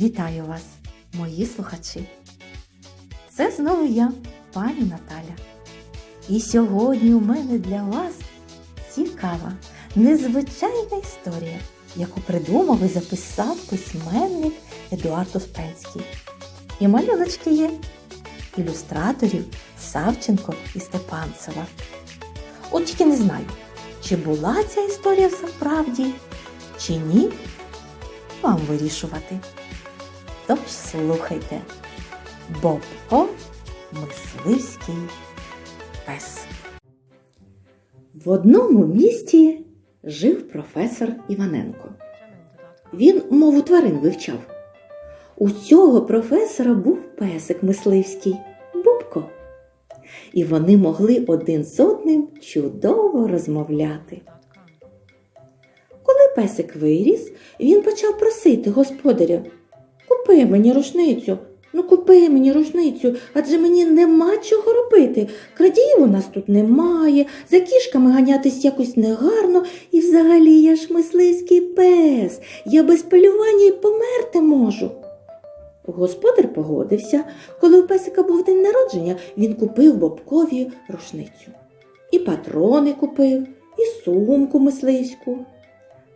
Вітаю вас, мої слухачі! Це знову я, пані Наталя. І сьогодні у мене для вас цікава, незвичайна історія, яку придумав і записав письменник Едуард Успенський. І малюночки є ілюстраторів Савченко і Степанцева. От тільки не знаю, чи була ця історія справді, чи ні, вам вирішувати. Тож слухайте. Бобко мисливський пес. В одному місті жив професор Іваненко. Він мову тварин вивчав. У цього професора був песик мисливський Бобко. І вони могли один з одним чудово розмовляти. Коли песик виріс, він почав просити господаря Купи мені рушницю, ну купи мені рушницю, адже мені нема чого робити. Крадіїв у нас тут немає, за кішками ганятись якось негарно, і взагалі я ж мисливський пес, я без полювання й померти можу. Господар погодився, коли у песика був день народження, він купив Бобкові рушницю. І патрони купив, і сумку мисливську.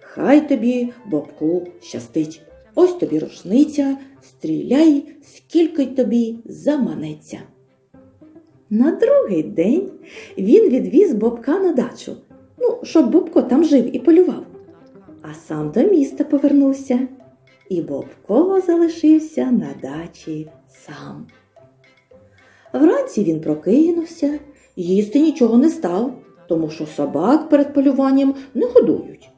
Хай тобі, Бобку, щастить. Ось тобі рушниця, стріляй, скільки тобі заманеться. На другий день він відвіз Бобка на дачу, ну, щоб Бобко там жив і полював. А сам до міста повернувся, і Бобко залишився на дачі сам. Вранці він прокинувся, їсти нічого не став, тому що собак перед полюванням не годують.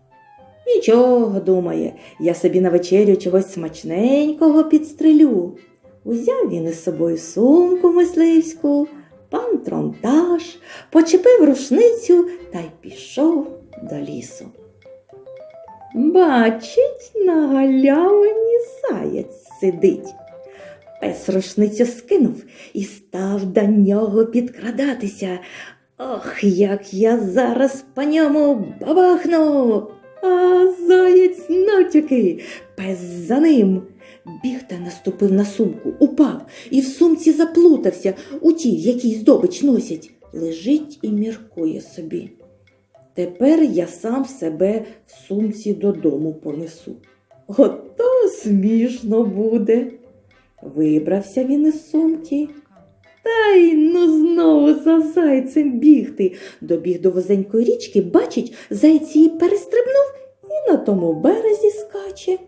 Нічого, думає, я собі на вечерю чогось смачненького підстрелю. Узяв він із собою сумку мисливську, пантронтаж, почепив рушницю та й пішов до лісу. Бачить, на галявині заяць сидить. Пес рушницю скинув і став до нього підкрадатися. Ох, як я зараз по ньому бабахну. А заєць натяки, пес за ним. Біг та наступив на сумку, упав і в сумці заплутався у тій, якій здобич носять. Лежить і міркує собі. Тепер я сам себе в сумці додому понесу. Ото смішно буде. Вибрався він із сумки. Та й ну знову за зайцем бігти. Добіг до вузенької річки, бачить, зайць її перестрибнув на тому березі скаче.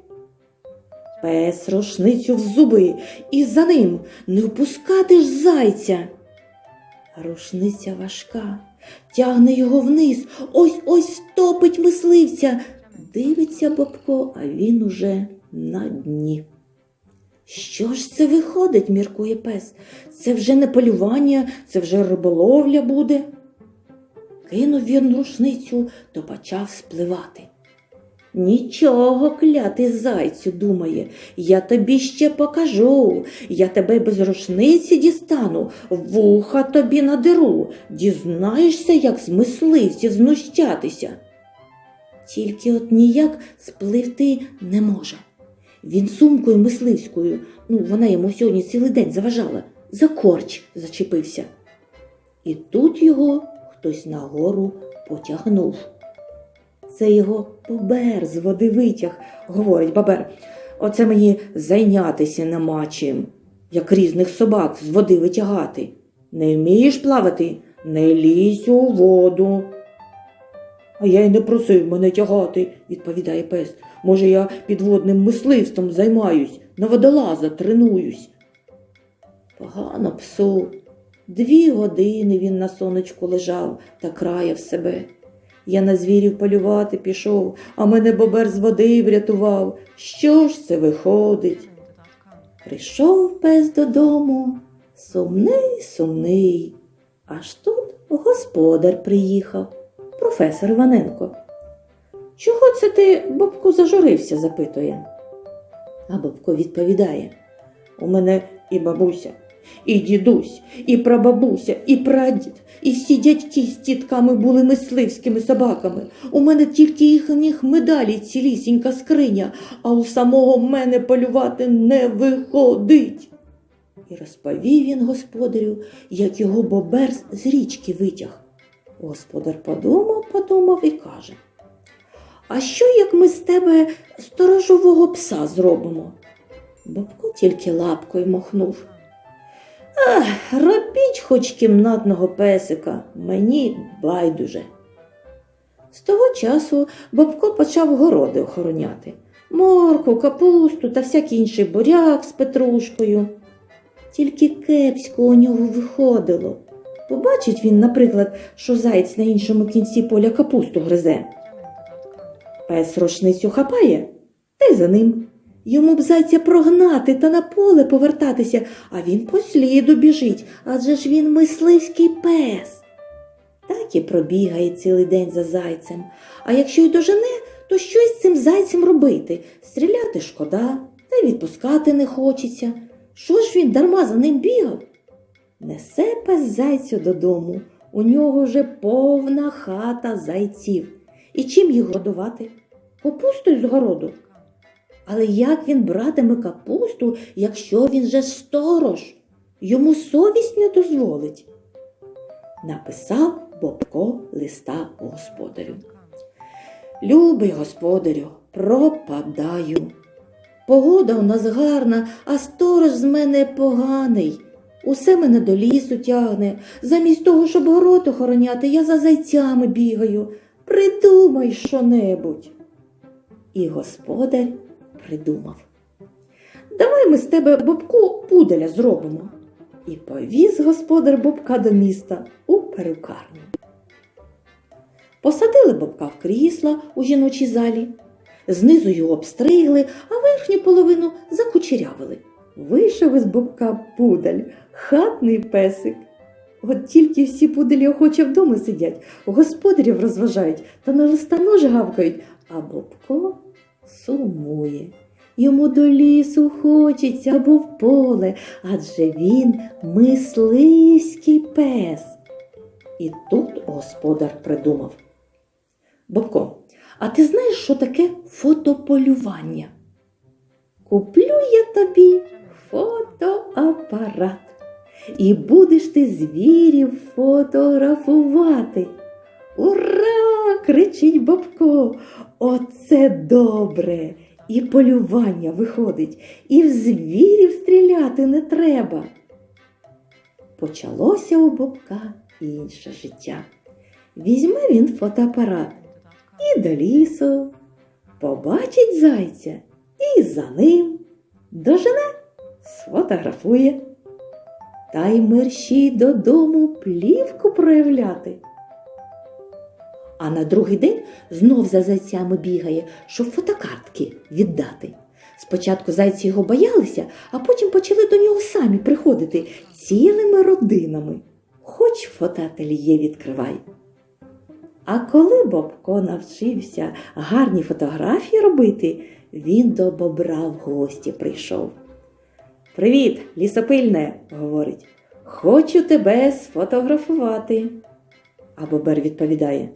Пес рушницю в зуби і за ним не впускати ж зайця. Рушниця важка, тягне його вниз, ось ось втопить мисливця. Дивиться Бобко, а він уже на дні. Що ж це виходить, міркує пес. Це вже не полювання, це вже риболовля буде. Кинув він рушницю, то почав спливати. Нічого, клятий зайцю, думає, я тобі ще покажу. Я тебе без рушниці дістану, вуха тобі надеру, дізнаєшся, як з мисливців знущатися. Тільки от ніяк спливти не може. Він сумкою мисливською, ну вона йому сьогодні цілий день заважала, за корч зачепився. І тут його хтось нагору потягнув. Це його бобер з води витяг, говорить бабер. Оце мені зайнятися нема чим, як різних собак з води витягати. Не вмієш плавати, не лізь у воду. А я й не просив мене тягати, відповідає пес. Може, я підводним мисливством займаюсь, на водолаза тренуюсь. Погано псу. Дві години він на сонечку лежав та краяв себе. Я на звірів полювати пішов, а мене бобер з води врятував. Що ж це виходить? Прийшов пес додому, сумний, сумний. Аж тут господар приїхав, професор Іваненко. Чого це ти, Бобку, зажурився? запитує. А Бобко відповідає У мене і бабуся, І дідусь, і прабабуся, і прадід, і всі дядьки з тітками були мисливськими собаками. У мене тільки їхніх медалей цілісінька скриня, а у самого мене полювати не виходить. І розповів він господарю, як його бобер з річки витяг. Господар подумав, подумав і каже: А що, як ми з тебе сторожового пса зробимо? Бобко тільки лапкою махнув. Ех, робіть хоч кімнатного песика, мені байдуже. З того часу Бобко почав городи охороняти морку, капусту та всякий інший буряк з петрушкою. Тільки кепсько у нього виходило. Побачить він, наприклад, що заєць на іншому кінці поля капусту гризе. Пес рушницю хапає, та й за ним. Йому б зайця прогнати та на поле повертатися, а він по сліду біжить, адже ж він мисливський пес. Так і пробігає цілий день за зайцем. А якщо й дожене, то щось з цим зайцем робити? Стріляти шкода, та й відпускати не хочеться. Що ж він дарма за ним бігав? Несе пес зайцю додому. У нього вже повна хата зайців. І чим їх годувати? Капустою з городу. Але як він братиме капусту, якщо він же сторож? Йому совість не дозволить. Написав Бобко листа господарю. Любий господарю, пропадаю. Погода у нас гарна, а сторож з мене поганий. Усе мене до лісу тягне. Замість того, щоб город охороняти, я за зайцями бігаю. Придумай що-небудь. І господар придумав. Давай ми з тебе бобку пуделя зробимо. І повіз господар бобка до міста у перукарню. Посадили бобка в крісла у жіночій залі, знизу його обстригли, а верхню половину закучерявили. Вийшов із бобка пудель, хатний песик. От тільки всі пуделі охоче вдома сидять, господарів розважають та на листанож гавкають, а бобко сумує. Йому до лісу хочеться або в поле, адже він мисливський пес. І тут господар придумав. Бобко, а ти знаєш, що таке фотополювання? Куплю я тобі фотоапарат. І будеш ти звірів фотографувати. Ура! кричить Бобко. Оце добре! І полювання виходить, і в звірів стріляти не треба. Почалося у Бобка інше життя. Візьме він фотоапарат і до лісу, побачить зайця і за ним дожене, сфотографує. Та й мерщій додому плівку проявляти. А на другий день знов за зайцями бігає, щоб фотокартки віддати. Спочатку зайці його боялися, а потім почали до нього самі приходити цілими родинами. Хоч фотоательє відкривай. А коли Бобко навчився гарні фотографії робити, він до бобра в гості прийшов. Привіт, лісопильне, говорить. Хочу тебе сфотографувати. А бобер відповідає: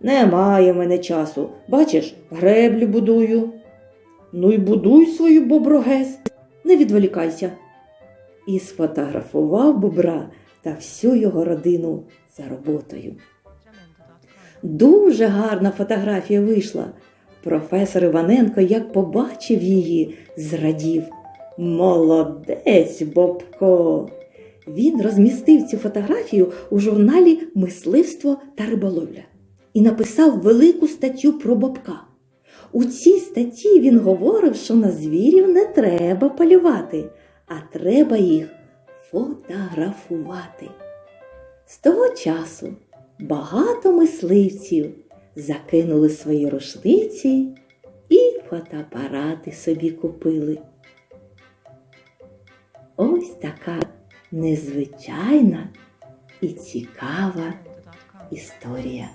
Немає в мене часу. Бачиш, греблю будую. Ну й будуй свою боброгес, не відволікайся. І сфотографував бобра та всю його родину за роботою. Дуже гарна фотографія вийшла. Професор Іваненко, як побачив її, зрадів. Молодець, Бобко! Він розмістив цю фотографію у журналі Мисливство та риболовля і написав велику статтю про Бобка. У цій статті він говорив, що на звірів не треба полювати, а треба їх фотографувати. З того часу багато мисливців закинули свої рушниці і фотоапарати собі купили. Ось така незвичайна і цікава історія.